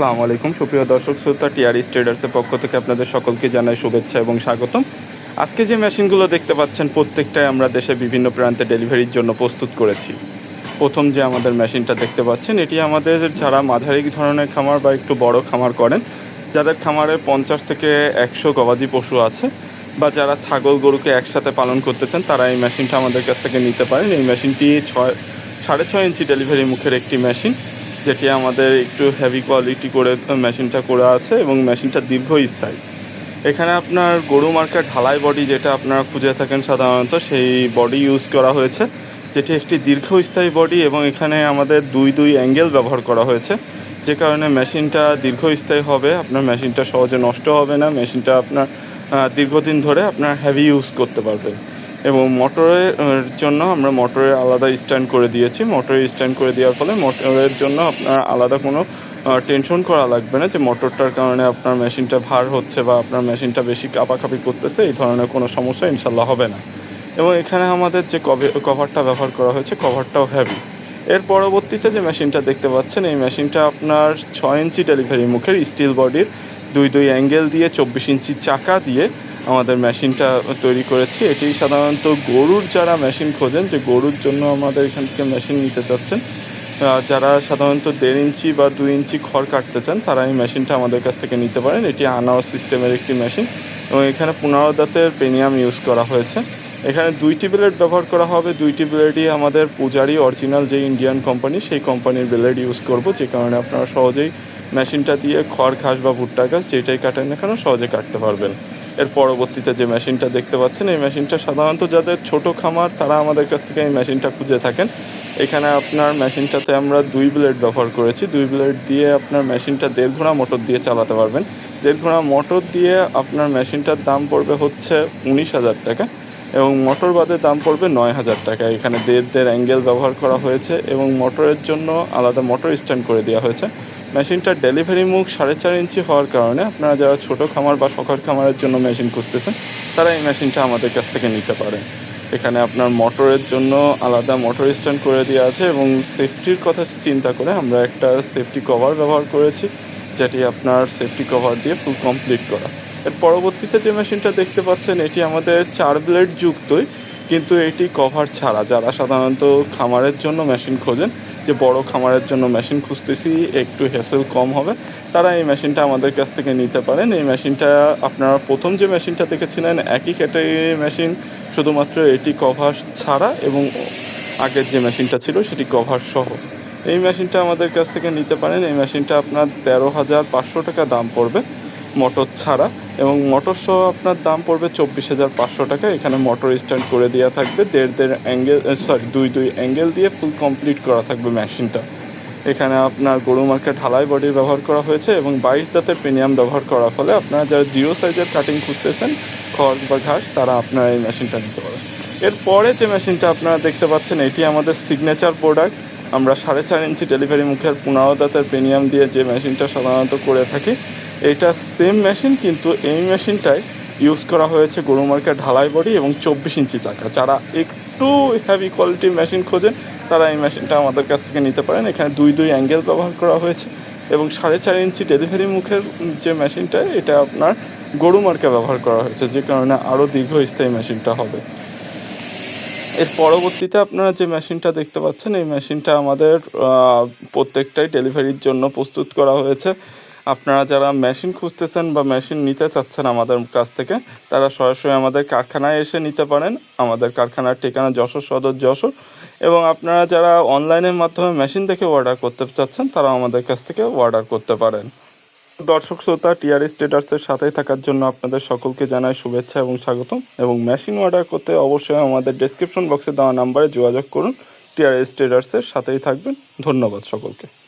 আসসালামু আলাইকুম। সুপ্রিয় দর্শক, শ্রোতা টিআরই ট্রেডার্সের পক্ষ থেকে আপনাদের সকলকে জানাই শুভেচ্ছা এবং স্বাগতম। আজকে যে মেশিনগুলো দেখতে পাচ্ছেন, প্রত্যেকটাই আমরা দেশে বিভিন্ন প্রান্তে ডেলিভারির জন্য প্রস্তুত করেছি। প্রথম যে আমাদের মেশিনটা দেখতে পাচ্ছেন, এটি আমাদের যারা মাঝারি ধরনের খামার বা একটু বড় খামার করেন, যাদের খামারে পঞ্চাশ থেকে একশো গবাদি পশু আছে বা যারা ছাগল গরুকে একসাথে পালন করতে চান, তারা এই মেশিনটা আমাদের কাছ থেকে নিতে পারেন। এই মেশিনটি ছয়, সাড়ে ছয় ইঞ্চি ডেলিভারি মুখের একটি মেশিন। যেটি আমাদের একটু হেভি কোয়ালিটি করে মেশিনটা করা আছে এবং মেশিনটা দীর্ঘস্থায়ী। এখানে আপনার গরু মার্কা ঢালাই বডি যেটা আপনারা খুঁজে থাকেন সাধারণত, সেই বডি ইউজ করা হয়েছে, যেটি একটি দীর্ঘস্থায়ী বডি এবং এখানে আমাদের দুই দুই অ্যাঙ্গেল ব্যবহার করা হয়েছে। যে কারণে মেশিনটা দীর্ঘস্থায়ী হবে, আপনার মেশিনটা সহজে নষ্ট হবে না মেশিনটা আপনার দীর্ঘদিন ধরে আপনার হেভি ইউজ করতে পারবেন এবং মোটরের জন্য আমরা মোটরের আলাদা স্ট্যান্ড করে দিয়েছি। মোটরের স্ট্যান্ড করে দেওয়ার ফলে মোটরের জন্য আপনার আলাদা কোনো টেনশন করা লাগবে না যে মোটরটার কারণে আপনার মেশিনটা ভার হচ্ছে বা আপনার মেশিনটা বেশি কাপাকাপি করতেছে, এই ধরনের কোনো সমস্যা ইনশাল্লাহ হবে না। এবং এখানে আমাদের যে কভে, কভারটা ব্যবহার করা হয়েছে, কভারটাও হেভি এর পরবর্তীতে যে মেশিনটা দেখতে পাচ্ছেন, এই মেশিনটা আপনার ছয় ইঞ্চি ডেলিভারি মুখের স্টিল বডির দুই দুই অ্যাঙ্গেল দিয়ে চব্বিশ ইঞ্চি চাকা দিয়ে আমাদের মেশিনটা তৈরি করেছি। এটি সাধারণত গরুর যারা মেশিন খোঁজেন, যে গরুর জন্য আমাদের এখান থেকে মেশিন নিতে চাচ্ছেন যারা সাধারণত দেড় ইঞ্চি বা দুই ইঞ্চি খড় কাটতে চান, তারা এই মেশিনটা আমাদের কাছ থেকে নিতে পারেন। এটি আনাওয়ার সিস্টেমের একটি মেশিন এবং এখানে পনেরো দাঁতের পেনিয়াম ইউজ করা হয়েছে। এখানে দুইটি ব্লেড ব্যবহার করা হবে। দুইটি ব্লেডই আমাদের পূজারি অরিজিনাল যে ইন্ডিয়ান কোম্পানি, সেই কোম্পানির ব্লেড ইউজ করব, যে কারণে আপনারা সহজেই মেশিনটা দিয়ে খড় ঘাস বা ভুট্টা ঘাস যেটাই কাটেন না কেন সহজে কাটতে পারবেন। এর পরবর্তীতে যে মেশিনটা দেখতে পাচ্ছেন, এই মেশিনটা সাধারণত যাদের ছোট খামার, তারা আমাদের কাছ থেকে এই মেশিনটা খুঁজে থাকেন। এখানে আপনার মেশিনটাতে আমরা দুই ব্লেড ব্যবহার করেছি। দুই ব্লেড দিয়ে আপনার মেশিনটা দেড় ঘোড়া মোটর দিয়ে চালাতে পারবেন। দেড় ঘোড়া মোটর দিয়ে আপনার মেশিনটার দাম পড়বে হচ্ছে উনিশ হাজার টাকা এবং মোটর বাদে দাম পড়বে নয় হাজার টাকা। এখানে দেড় দেড় অ্যাঙ্গেল ব্যবহার করা হয়েছে এবং মোটরের জন্য আলাদা মোটর স্ট্যান্ড করে দেওয়া হয়েছে। মেশিনটার ডেলিভারি মুখ সাড়ে চার ইঞ্চি হওয়ার কারণে আপনারা যারা ছোট খামার বা শখের খামারের জন্য মেশিন খুঁজতেছেন, তারা এই মেশিনটা আমাদের কাছ থেকে নিতে পারেন। এখানে আপনার মোটরের জন্য আলাদা মোটর স্ট্যান্ড করে দেওয়া আছে এবং সেফটির কথা চিন্তা করে আমরা একটা সেফটি কভার ব্যবহার করেছি, যেটি আপনার সেফটি কভার দিয়ে ফুল কমপ্লিট করা। এর পরবর্তীতে যে মেশিনটা দেখতে পাচ্ছেন, এটি আমাদের চার ব্লেড যুক্তই, কিন্তু এটি কভার ছাড়া। যারা সাধারণত খামারের জন্য মেশিন খোঁজেন যে বড় খামারের জন্য মেশিন খুঁজতেছি, একটু হেসেল কম হবে। তারা এই মেশিনটা আমাদের কাছ থেকে নিতে পারেন। এই মেশিনটা আপনারা প্রথম যে মেশিনটা দেখেছিলেন, একই ক্যাটাগরির মেশিন, শুধুমাত্র এটি কভার ছাড়া এবং আগের যে মেশিনটা ছিল, সেটি কভার সহ। এই মেশিনটা আমাদের কাছ থেকে নিতে পারেন। এই মেশিনটা আপনার তেরো হাজার পাঁচশো টাকা দাম পড়বে, মোটর ছাড়া। এবং মোটর সহ আপনার দাম পড়বে চব্বিশ হাজার পাঁচশো টাকা। এখানে মোটর স্ট্যান্ড করে দেওয়া থাকবে। দেড় দেড় অ্যাঙ্গেল সরি দুই দুই অ্যাঙ্গেল দিয়ে ফুল কমপ্লিট করা থাকবে মেশিনটা এখানে আপনার গরু মার্কেট ঢালাই বডি ব্যবহার করা হয়েছে এবং বাইশ দাঁতের প্রিমিয়াম ব্যবহার করার ফলে আপনারা যারা জিরো সাইজের কাটিং খুঁজতেছেন, খড় বা ঘাস, তারা আপনারা এই মেশিনটা নিতে পারেন এরপরে যে মেশিনটা আপনারা দেখতে পাচ্ছেন, এটি আমাদের সিগনেচার প্রোডাক্ট আমরা সাড়ে চার ইঞ্চি ডেলিভারি মুখের পনেরো দাঁতের প্রিমিয়াম দিয়ে যে মেশিনটা সাধারণত করে থাকি এটা সেম মেশিন কিন্তু এই মেশিনটায় ইউজ করা হয়েছে গরু ঢালাই বডি এবং চব্বিশ ইঞ্চি চাকা। যারা একটু হ্যাভি কোয়ালিটির মেশিন খোঁজেন, তারা এই মেশিনটা আমাদের কাছ থেকে নিতে পারেন। এখানে দুই দুই অ্যাঙ্গেল ব্যবহার করা হয়েছে এবং সাড়ে চার ইঞ্চি ডেলিভারি মুখের যে মেশিনটা এটা আপনার গরু মার্কে ব্যবহার করা হয়েছে, যে কারণে আরও দীর্ঘস্থায়ী মেশিনটা হবে। এর পরবর্তীতে আপনারা যে মেশিনটা দেখতে পাচ্ছেন, এই মেশিনটা আমাদের প্রত্যেকটাই ডেলিভারির জন্য প্রস্তুত করা হয়েছে। আপনারা যারা মেশিন খুঁজতেছেন বা মেশিন নিতে চাচ্ছেন আমাদের কাছ থেকে, তারা সরাসরি আমাদের কারখানায় এসে নিতে পারেন। আমাদের কারখানার ঠিকানা যশোর সদর যশোর। এবং আপনারা যারা অনলাইনের মাধ্যমে মেশিন দেখে অর্ডার করতে চাচ্ছেন, তারা আমাদের কাছ থেকে অর্ডার করতে পারেন। দর্শক, শ্রোতা, টিআর স্টেটাসের সাথে থাকার জন্য আপনাদের সকলকে জানাই শুভেচ্ছা এবং স্বাগতম। এবং মেশিন অর্ডার করতে অবশ্যই আমাদের ডেসক্রিপশন বক্সে দেওয়া নাম্বারে যোগাযোগ করুন। টিআর স্টেটাসের সাথেই থাকবেন। ধন্যবাদ সকলকে।